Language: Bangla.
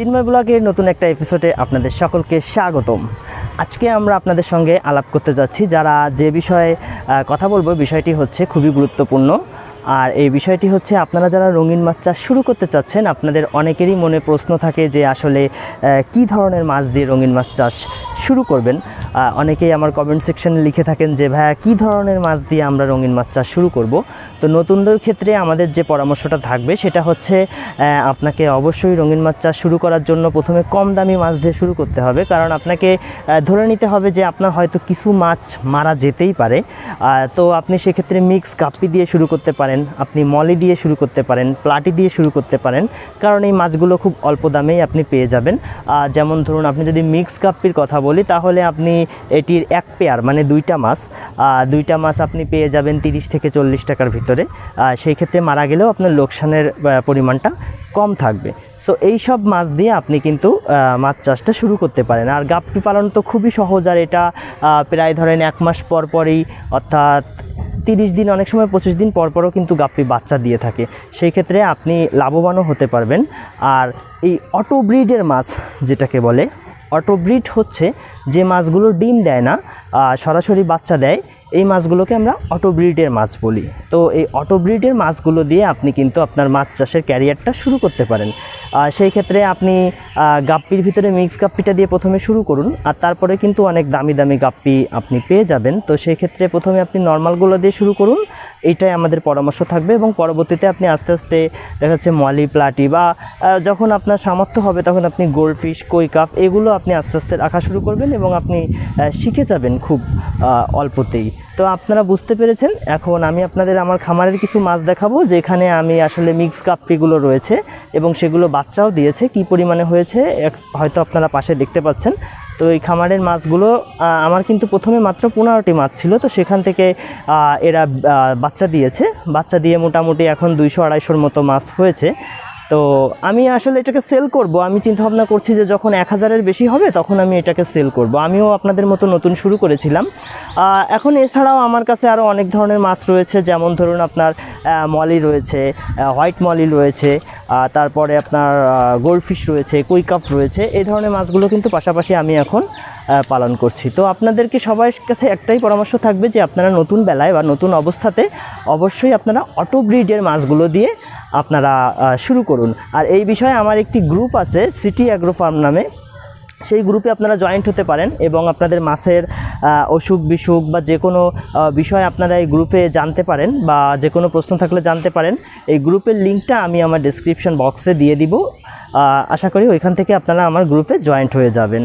চিন্ময় ব্লগের নতুন একটা এপিসোডে আপনাদের সকলকে স্বাগতম। আজকে আমরা আপনাদের সঙ্গে আলাপ করতে যাচ্ছি যারা যে বিষয়ে কথা বলব বিষয়টি হচ্ছে খুবই গুরুত্বপূর্ণ। আর এই বিষয়টি হচ্ছে আপনারা যারা রঙিন মাছ চাষ শুরু করতে চাচ্ছেন, আপনাদের অনেকেরই মনে প্রশ্ন থাকে যে আসলে কী ধরনের মাছ দিয়ে রঙিন মাছ চাষ শুরু করবেন? অনেকেই আমার কমেন্ট সেকশনে লিখে থাকেন যে, ভাইয়া, কী ধরনের মাছ দিয়ে আমরা রঙিন মাছ চাষ শুরু করব? তো নতুনদের ক্ষেত্রে আমাদের যে পরামর্শটা থাকবে, সেটা হচ্ছে আপনাকে অবশ্যই রঙিন মাছ চাষ শুরু করার জন্য প্রথমে কম দামি মাছ দিয়ে শুরু করতে হবে। কারণ আপনাকে ধরে নিতে হবে যে আপনার হয়তো কিছু মাছ মারা যেতেই পারে। তো আপনি সেক্ষেত্রে মিক্স কাপ্পি দিয়ে শুরু করতে পারেন। আপনি মলি দিয়ে শুরু করতে পারেন, প্লাটি দিয়ে শুরু করতে পারেন, কারণ এই মাছগুলো খুব অল্প দামেই আপনি পেয়ে যাবেন। যেমন ধরুন, আপনি যদি মিক্স কাপ্পির কথা বলি, তাহলে আপনি এটির এক পেয়ার মানে দুইটা মাছ দুইটা মাছ আপনি পেয়ে যাবেন তিরিশ থেকে চল্লিশ টাকার ভিতরে। সেই ক্ষেত্রে মারা গেলেও আপনার লোকসানের পরিমাণটা কম থাকবে। সো এই সব মাছ দিয়ে আপনি কিন্তু মাছ চাষটা শুরু করতে পারেন। আর গাপ্পি পালন তো খুবই সহজ, আর এটা প্রায় ধরেন এক মাস পর পরই, অর্থাৎ তিরিশ দিন, অনেক সময় পঁচিশ দিন পরপরও কিন্তু গাপ্পি বাচ্চা দিয়ে থাকে। সেই ক্ষেত্রে আপনি লাভবানও হতে পারবেন। আর এই অটো ব্রিডের মাছ, যেটাকে বলে অটো ব্রিড হচ্ছে যে মাছগুলো ডিম দেয় না সরাসরি বাচ্চা দেয়, এই মাছগুলোকে আমরা অটো ব্রিডের মাছ বলি। তো এই অটো ব্রিডের মাছগুলো দিয়ে আপনি কিন্তু আপনার মাছ চাষের ক্যারিয়ারটা শুরু করতে পারেন। সেই ক্ষেত্রে আপনি গাপ্পির ভিতরে মিক্স গাপ্পিটা দিয়ে প্রথমে শুরু করুন, আর তারপরে কিন্তু অনেক দামি দামি গাপ্পি আপনি পেয়ে যাবেন। তো সেই ক্ষেত্রে প্রথমে আপনি নর্মালগুলো দিয়ে শুরু করুন এইটাই আমাদের পরামর্শ থাকবে এবং পরবর্তীতে আপনি আস্তে আস্তে দেখা যাচ্ছে মলি, প্লাটি বা যখন আপনার সামর্থ্য হবে তখন আপনি গোল্ড ফিশ কই কাপ এগুলো আপনি আস্তে আস্তে রাখা শুরু করবেন এবং আপনি শিখে যাবেন খুব অল্পতেই। তো আপনারা বুঝতে পেরেছেন, এখন আমি আপনাদের আমার খামারের কিছু মাছ দেখাবো যেখানে আমি আসলে মিক্স কাপ্পিগুলো রয়েছে এবং সেগুলো বাচ্চাও দিয়েছে, কি পরিমাণে হয়েছে হয়তো আপনারা পাশে দেখতে পাচ্ছেন। তো এই খামারের মাছগুলো আমার কিন্তু প্রথমে মাত্র পনেরোটি মাছ ছিল, তো সেখান থেকে এরা বাচ্চা দিয়েছে। বাচ্চা দিয়ে মোটামুটি এখন দুইশো আড়াইশোর মতো মাছ হয়েছে। তো আমি আসলে এটাকে সেল করব। আমি চিন্তা ভাবনা করছি যে যখন এক হাজারের বেশি হবে, তখন আমি এটাকে সেল করব। আমিও আপনাদের মতো নতুন শুরু করেছিলাম। এখন এছাড়াও আমার কাছে আরও অনেক ধরনের মাছ রয়েছে, যেমন ধরুন আপনার মলি রয়েছে হোয়াইট মলি রয়েছে তারপরে আপনার গোল্ডফিশ রয়েছে কুইকাপ রয়েছে, এই ধরনের মাছগুলো কিন্তু পাশাপাশি আমি এখন পালন করছি। তো আপনাদেরকে সবার কাছে একটাই পরামর্শ থাকবে যে আপনারা নতুন বেলায় বা নতুন অবস্থাতে অবশ্যই আপনারা অটো ব্রিডের মাছগুলো দিয়ে আপনারা শুরু করুন। আর এই বিষয়ে আমার একটি গ্রুপ আছে, সিটি অ্যাগ্রো ফার্ম নামে। সেই গ্রুপে আপনারা জয়েন্ট হতে পারেন এবং আপনাদের মাছের অসুখ বিসুখ বা যে কোনো বিষয় আপনারা এই গ্রুপে জানতে পারেন বা যে কোনো প্রশ্ন থাকলে জানতে পারেন। এই গ্রুপের লিঙ্কটা আমি আমার ডিসক্রিপশন বক্সে দিয়ে দিব। আশা করি ওইখান থেকে আপনারা আমার গ্রুপে জয়েন্ট হয়ে যাবেন।